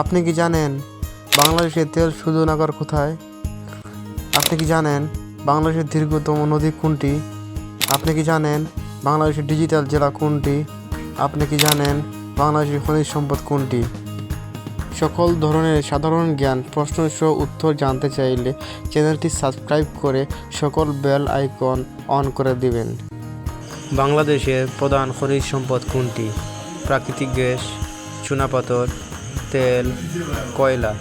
আপনি কি জানেন বাংলাদেশের তেল শোধনাগার কোথায়? আপনি কি জানেন বাংলাদেশের দীর্ঘতম নদী কোনটি? আপনি কি জানেন বাংলাদেশের ডিজিটাল জেলা কোনটি? আপনি কি জানেন বাংলাদেশের খনিজ সম্পদ কোনটি? সকল ধরনের সাধারণ জ্ঞান, প্রশ্ন সহ উত্তর জানতে চাইলে চ্যানেলটি সাবস্ক্রাইব করে সকল বেল আইকন অন করে দিবেন। বাংলাদেশের প্রধান খনিজ সম্পদ কোনটি? প্রাকৃতিক গ্যাস, চুনাপাথর তেল, কয়লা।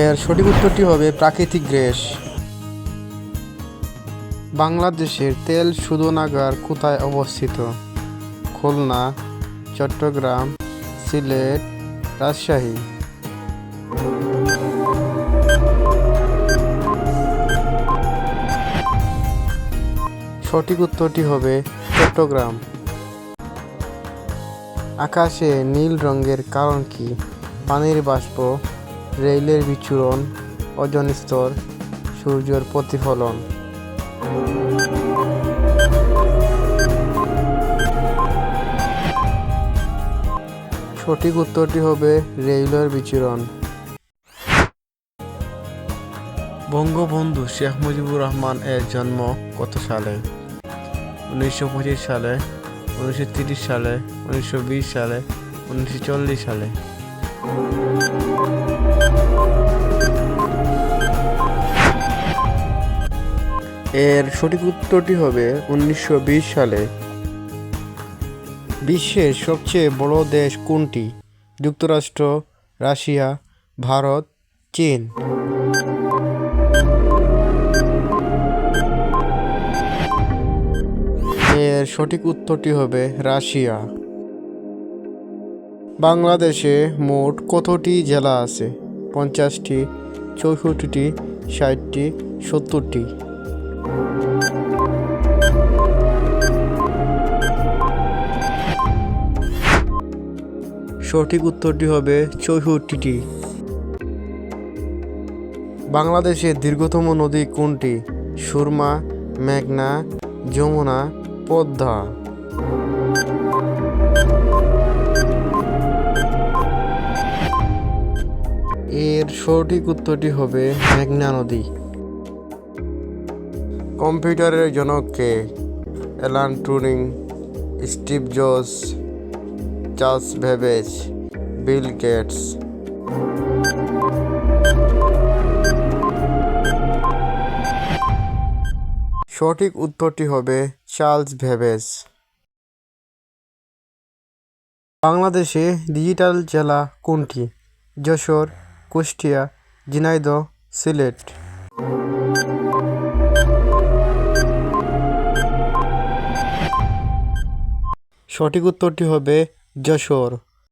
এর সঠিক উত্তরটি হবে প্রাকৃতিক গ্যাস। বাংলাদেশের তেল শোধনাগার কোথায় অবস্থিত? খুলনা, চট্টগ্রাম, সিলেট, রাজশাহী। সঠিক উত্তরটি হবে চট্টগ্রাম। আকাশে নীল রঙের কারণ কি? পানির বাষ্প, রেলের বিচুরণ ওজন স্তর, সূর্যের প্রতিফলন। সঠিক উত্তরটি হবে রেলওয়ের বিচরণ বঙ্গবন্ধু শেখ মুজিবুর রহমান এর জন্ম কত সালে? উনিশশো পঁচিশ সালে, উনিশশো সালে, উনিশশো বিশ সালে, উনিশশো চল্লিশ সালে। এর সঠিক উত্তরটি হবে উনিশশো বিশ সালে। বিশ্বের সবচেয়ে বড় দেশ কোনটি? যুক্তরাষ্ট্র, রাশিয়া, ভারত, চীন। এর সঠিক উত্তরটি হবে রাশিয়া। বাংলাদেশে মোট কতটি জেলা আছে? পঞ্চাশটি, চৌষট্টিটি, ষাটটি, সত্তরটি। সঠিক উত্তরটি হবে চৌষট্টিটি। বাংলাদেশের দীর্ঘতম নদী কোনটি? সুরমা, মেঘনা, যমুনা পদ্মা। এর সঠিক উত্তরটি হবে মেঘনা নদী। কম্পিউটারের জনককে Alan Turing, Steve Jobs Charles Babbage Bill Gates. সঠিক উত্তরটি হবে চার্লস ভেবেজ। বাংলাদেশে ডিজিটাল জেলা কোনটি? যশোর কুষ্টিয়া ঝিনাইদহ সিলেট। সঠিক উত্তরটি হবে যশোর।